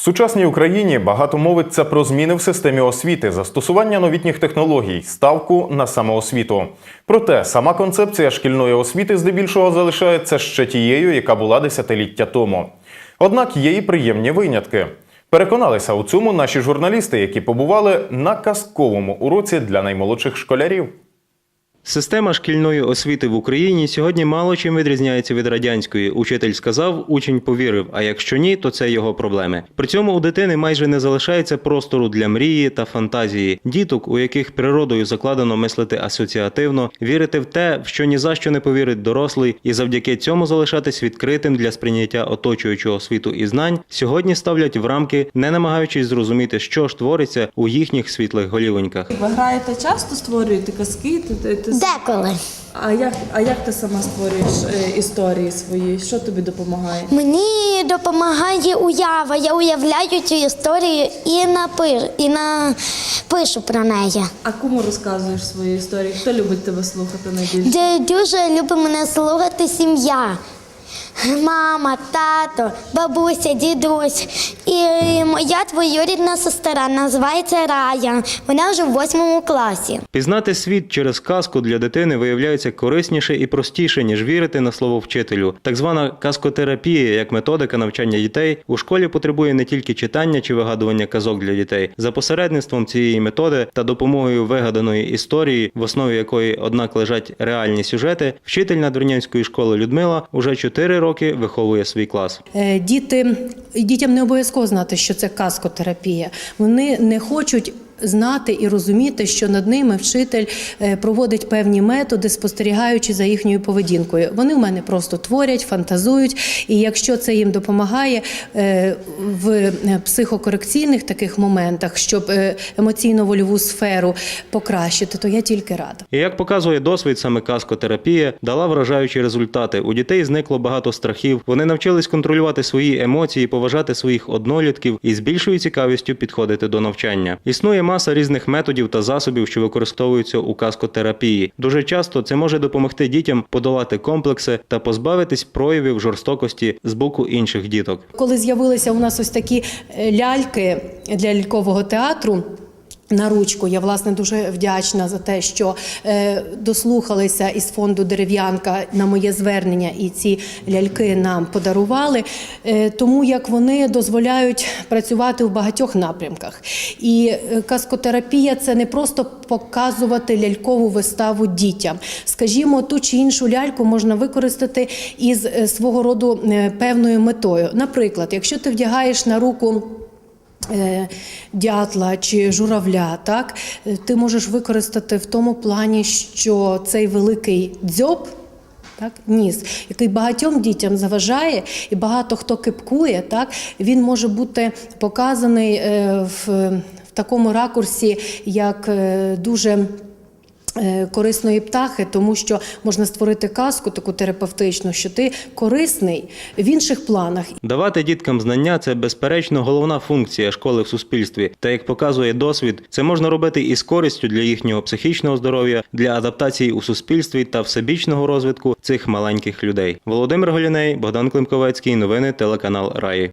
В сучасній Україні багато мовиться про зміни в системі освіти, застосування новітніх технологій, ставку на самоосвіту. Проте сама концепція шкільної освіти здебільшого залишається ще тією, яка була десятиліття тому. Однак є і приємні винятки. Переконалися у цьому наші журналісти, які побували на казковому уроці для наймолодших школярів. Система шкільної освіти в Україні сьогодні мало чим відрізняється від радянської. Учитель сказав, учень повірив. А якщо ні, то це його проблеми. При цьому у дитини майже не залишається простору для мрії та фантазії, діток, у яких природою закладено мислити асоціативно, вірити в те, в що ні за що не повірить дорослий, і завдяки цьому залишатись відкритим для сприйняття оточуючого світу і знань, сьогодні ставлять в рамки, не намагаючись зрозуміти, що ж твориться у їхніх світлих голівоньках. Ви граєте часто створюєте казки? Ти. Деколи. А, як, а як ти сама створюєш е, історії свої? Що тобі допомагає? Мені допомагає уява. Я уявляю цю історію і напишу, і напишу про неї. А кому розказуєш свої історії? Хто любить тебе слухати найбільше? Де дуже любить мене слухати сім'я. Мама, тато, бабуся, дідусь. І моя двоюрідна сестра називається Рая. Вона вже в восьмому класі. Пізнати світ через казку для дитини виявляється корисніше і простіше, ніж вірити на слово вчителю. Так звана казкотерапія, як методика навчання дітей, у школі потребує не тільки читання чи вигадування казок для дітей. За посередництвом цієї методи та допомогою вигаданої історії, в основі якої, однак, лежать реальні сюжети, вчитель надвірнянської школи Людмила уже 4 роки виховує свій клас. Е, Діти дітям не обов'язково знати, що це каскотерапія. Вони не хочуть. Знати і розуміти, що над ними вчитель е, проводить певні методи, спостерігаючи за їхньою поведінкою. Вони в мене просто творять, фантазують, і якщо це їм допомагає е, в психокорекційних таких моментах, щоб е, емоційно-вольову сферу покращити, то я тільки рада. І як показує досвід, саме казкотерапія дала вражаючі результати. У дітей зникло багато страхів. Вони навчились контролювати свої емоції, поважати своїх однолітків і з більшою цікавістю підходити до навчання. Існує маса різних методів та засобів, що використовуються у казкотерапії. Дуже часто це може допомогти дітям подолати комплекси та позбавитись проявів жорстокості з боку інших діток. Коли з'явилися у нас ось такі е, ляльки для лялькового театру. На ручку я власне дуже вдячна за те, що е, дослухалися із фонду дерев'янка на моє звернення, і ці ляльки нам подарували, е, тому як вони дозволяють працювати в багатьох напрямках. І е, каскотерапія це не просто показувати лялькову виставу дітям. Скажімо, ту чи іншу ляльку можна використати із е, свого роду е, певною метою. Наприклад, якщо ти вдягаєш на руку. Е, Дятла чи журавля, так е, ти можеш використати в тому плані, що цей великий дзьоб, так, ніс, який багатьом дітям заважає, і багато хто кипкує, так, він може бути показаний е, в, в такому ракурсі, як дуже. Е, Корисної птахи, тому що можна створити казку таку терапевтичну, що ти корисний в інших планах. Давати діткам знання це безперечно головна функція школи в суспільстві. Та як показує досвід, це можна робити і з користю для їхнього психічного здоров'я, для адаптації у суспільстві та всебічного розвитку цих маленьких людей. Володимир Голіней, Богдан Климковецький, новини телеканал Раї.